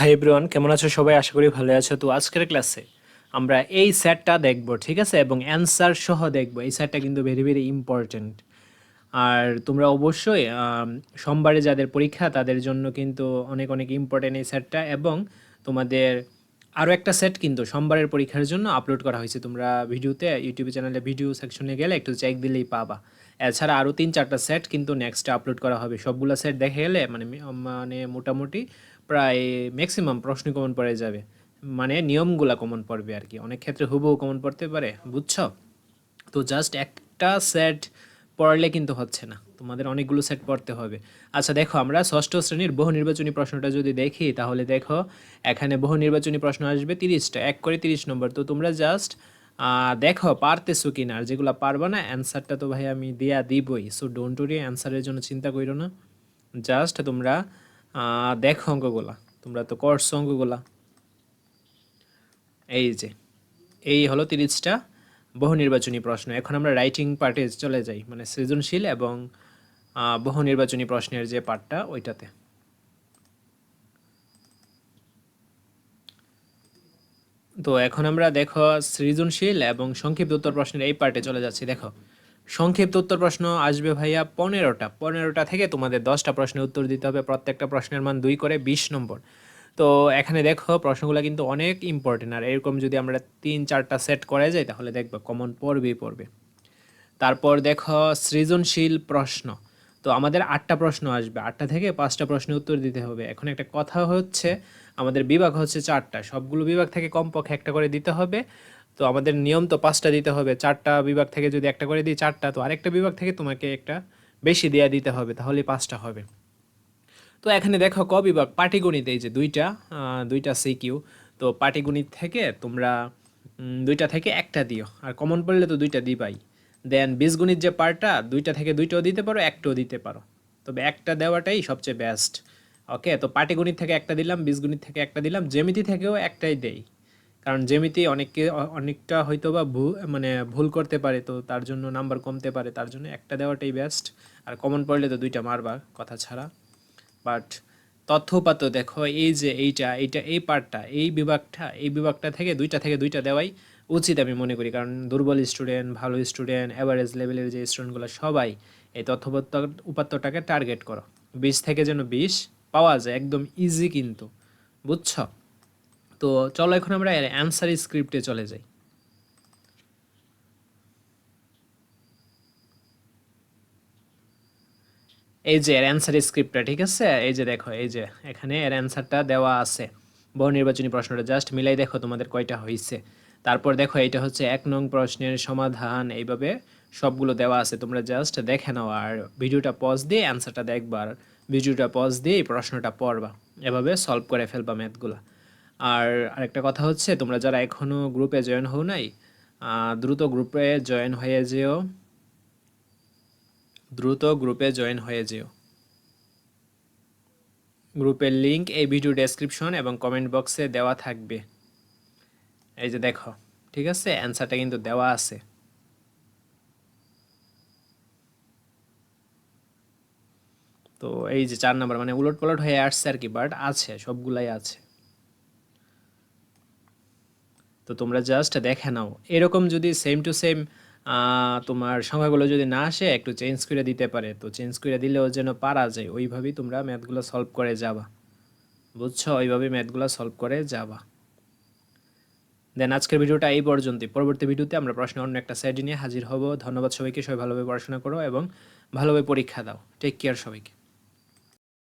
Hi everyone কেমন আছো সবাই? আশা করি ভালো আছো। তো আজকের ক্লাসে আমরা এই স্যারটা দেখব, ঠিক আছে? এবং অ্যান্সার সহ দেখব। এই স্যারটা কিন্তু ভেরি ভেরি ইম্পর্ট্যান্ট আর তোমরা অবশ্যই সোমবারে যাদের পরীক্ষা, তাদের জন্য কিন্তু অনেক অনেক ইম্পর্ট্যান্ট এই স্যারটা। এবং তোমাদের আরও একটা সেট কিন্তু সোমবারের পরীক্ষার জন্য আপলোড করা হয়েছে। তোমরা ভিডিওতে ইউটিউব চ্যানেলে ভিডিও সেকশনে গেলে একটু চেক দিলেই পাবা। এছাড়া আরও তিন চারটা সেট কিন্তু নেক্সট আপলোড করা হবে। সবগুলো সেট দেখে গেলে মানে মানে মোটামুটি প্রায় ম্যাক্সিমাম প্রশ্ন কমন পড়ে যাবে। মানে নিয়মগুলা কমন পড়বে আর কি। অনেক ক্ষেত্রে হুবহু কমন পড়তে পারে, বুঝছ? তো জাস্ট একটা সেট পড়লে কিন্তু হচ্ছে না। তোমাদের অনেকগুলো সেট পড়তে হবে। আচ্ছা দেখো, আমরা ষষ্ঠ শ্রেণির বহু নির্বাচনী প্রশ্নটা যদি দেখি, তাহলে দেখো, এখানে বহু নির্বাচনী প্রশ্ন আসবে তিরিশটা, এক করে তিরিশ নম্বর। তো তোমরা জাস্ট দেখো, পারতেছো কি না আর যেগুলো পারবা না অ্যান্সারটা তো ভাই আমি দেয়া দিবই। সো ডোন্ট ওরি অ্যান্সারের জন্য চিন্তা করো না। জাস্ট তোমরা দেখো অঙ্কগুলা। তোমরা তো করছ অঙ্কগুলা। এই যে, এই হলো তিরিশটা। বহু নির্বাচনী প্রশ্ন। এখন আমরা রাইটিং পার্টে চলে যাই মানে সৃজনশীল এবং বহু নির্বাচনী প্রশ্নের যে পার্টটা ওইটাতে। তো এখন আমরা দেখো সৃজনশীল এবং সংক্ষিপ্ত উত্তর প্রশ্নের এই পার্টে চলে যাচ্ছি। দেখো, সংক্ষিপ্ত উত্তর প্রশ্ন আসবে ভাইয়া পনেরোটা। পনেরোটা থেকে তোমাদের দশটা প্রশ্নের উত্তর দিতে হবে। প্রত্যেকটা প্রশ্নের মান দুই করে বিশ নম্বর। তো এখানে দেখো প্রশ্নগুলো কিন্তু অনেক ইম্পর্টেন্ট আর এরকম যদি আমরা তিন চারটা সেট করা যাই তাহলে দেখব কমন পড়বেই পড়বে। তারপর দেখো সৃজনশীল প্রশ্ন। তো আমাদের আটটা প্রশ্ন আসবে। আটটা থেকে পাঁচটা প্রশ্নের উত্তর দিতে হবে। এখন একটা কথা হচ্ছে, আমাদের বিভাগ হচ্ছে চারটা। সবগুলো বিভাগ থেকে কমপক্ষে একটা করে দিতে হবে। তো আমাদের নিয়ম তো পাঁচটা দিতে হবে। চারটা বিভাগ থেকে যদি একটা করে দিই চারটা, তো আরেকটা বিভাগ থেকে তোমাকে একটা বেশি দেয়া দিতে হবে। তাহলে পাঁচটা হবে। তো এখানে দেখো ক বিভাগ? পাটিগণিত, এই যে দুইটা দুইটা সিকিউ তো পাটিগণিত থেকে তোমরা দুইটা থেকে একটা দিও। আর কমন পড়লে তো দুইটা দিবাই। দেন বীজগণিত যে পার্টটা, দুইটা থেকে দুইটাও দিতে পারো, একটাও দিতে পারো। তবে একটা দেওয়াটাই সবচেয়ে বেস্ট ওকে তো পাটিগণিত থেকে একটা দিলাম, বীজগণিত থেকে একটা দিলাম, জ্যামিতি থেকেও একটাই দেই। কারণ জ্যামিতি অনেককে অনেকটা হয়তো বা মানে ভুল করতে পারে, তো তার জন্য নাম্বার কমতে পারে, তার জন্য একটা দেওয়াটাই বেস্ট আর কমন পড়লে তো দুইটা মারবা, কথা ছাড়া। বাট তথ্যপাত্র দেখো, এই যে এইটা এইটা, এই পার্টটা, এই বিভাগটা এই বিভাগটা থেকে দুইটা থেকে দুইটা দেওয়াই উচিত আমি মনে করি। কারণ দুর্বল স্টুডেন্ট ভালো স্টুডেন্ট অ্যাভারেজ লেভেলের যে স্টুডেন্টগুলো সবাই এই তথ্যপত্র উপাত্তটাকে টার্গেট করো। বিশ থেকে যেন বিশ পাওয়া যায়, একদম ইজি কিন্তু। বুঝছ? তো চলো এখন আমরা অ্যান্সার স্ক্রিপ্টে চলে যাই। এই যে এর অ্যান্সার স্ক্রিপ্টটা ঠিক আছে? এই যে দেখো, এই যে এখানে এর অ্যান্সারটা দেওয়া আছে। বহু নির্বাচনী প্রশ্নটা জাস্ট মিলাই দেখো তোমাদের কয়টা হয়েছে তারপর দেখো এটা হচ্ছে এক নং প্রশ্নের সমাধান, এইভাবে সবগুলো দেওয়া আছে, তোমরা জাস্ট দেখে নাও। আর ভিডিওটা পজ দিয়ে অ্যান্সারটা দেখবার ভিডিওটা পজ দিয়ে এই প্রশ্নটা পড়বা। এভাবে সলভ করে ফেলবা ম্যাথগুলা আর আরেকটা কথা হচ্ছে, তোমরা যারা এখনও গ্রুপে জয়েন হও নাই দ্রুত গ্রুপে জয়েন হয়ে যেও। দ্রুত গ্রুপে জয়েন হয়ে যেও। গ্রুপের লিংক এই ভিডিও ডেসক্রিপশন এবং কমেন্ট বক্সে দেওয়া থাকবে। এই যে দেখো, ঠিক আছে? অ্যান্সারটা কিন্তু দেওয়া আছে। তো এই যে চার নাম্বার মানে উলট পালট হয়ে আসছে আর কি বাট আছে, সবগুলাই আছে। তো তোমরা জাস্ট দেখে নাও। এরকম যদি সেম টু সেম তোমার সংখ্যাগুলো যদি না আসে, একটু চেঞ্জ করে দিতে পারে। তো চেঞ্জ করে দিলেও যেন পারা যায়, ওইভাবেই তোমরা ম্যাথগুলো সলভ করে যাবা। বুঝছ? ওইভাবে ম্যাথগুলো সলভ করে যাবা। দেন আজকের ভিডিওটা এই পর্যন্তই। পরবর্তী ভিডিওতে আমরা প্রশ্ন অন্য একটা সাইড নিয়ে হাজির হব। ধন্যবাদ সবাইকে। সবাই ভালোভাবে পড়াশোনা করো এবং ভালোভাবে পরীক্ষা দাও। টেক কেয়ার সবাইকে।